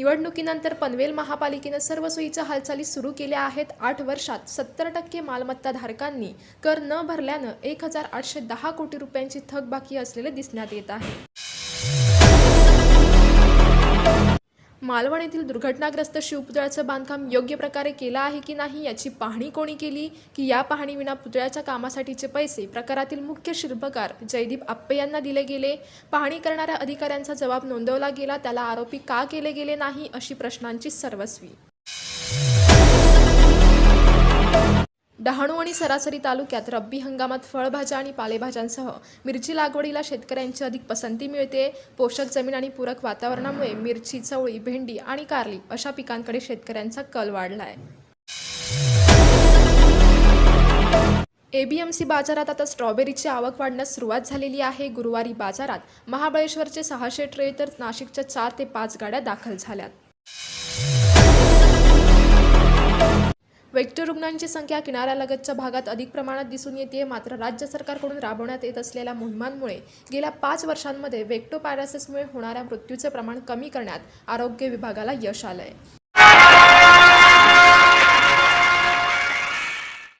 निवडणुकीनंतर पनवेल महापालिकेनं सर्व सोयीच्या हालचाली सुरू केल्या आहेत. आठ वर्षात सत्तर टक्के मालमत्ताधारकांनी कर न भरल्यानं एक हजार आठशे दहा कोटी रुपयांची थकबाकी असलेले दिसण्यात येत आहे. मालवण येथील दुर्घटनाग्रस्त शिवपुतळ्याचं बांधकाम योग्य प्रकारे केलं आहे की नाही याची पाहणी कोणी केली? की या पाहणीविना पुतळ्याच्या कामासाठीचे पैसे प्रकारातील मुख्य शिल्पकार जयदीप आप्पे यांना दिले गेले? पाहणी करणाऱ्या अधिकाऱ्यांचा जबाब नोंदवला गेला त्याला आरोपी का केले गेले नाही अशी प्रश्नांची सर्वस्वी. डहाणू आणि सरासरी तालुक्यात रब्बी हंगामात फळभाज्या आणि पालेभाज्यांसह मिरची लागवडीला शेतकऱ्यांची अधिक पसंती मिळते. पोषक जमीन आणि पूरक वातावरणामुळे मिरची चवळी भेंडी आणि कारली अशा पिकांकडे शेतकऱ्यांचा कल वाढला आहे एबीएमसी बाजारात आता स्ट्रॉबेरीची आवक वाढण्यास सुरुवात झालेली आहे. गुरुवारी बाजारात महाबळेश्वरचे सहाशे ट्रे तर नाशिकच्या चार ते पाच गाड्या दाखल झाल्यात. वेक्टर रुग्णांची संख्या किनाऱ्यालगतच्या भागात अधिक प्रमाणात दिसून येते. मात्र राज्य सरकारकडून राबवण्यात येत असलेल्या मोहिमांमुळे गेल्या पाच वर्षांमध्ये वेक्टोपॅरासिसमुळे होणाऱ्या मृत्यूचे प्रमाण कमी करण्यात आरोग्य विभागाला यश आलं आहे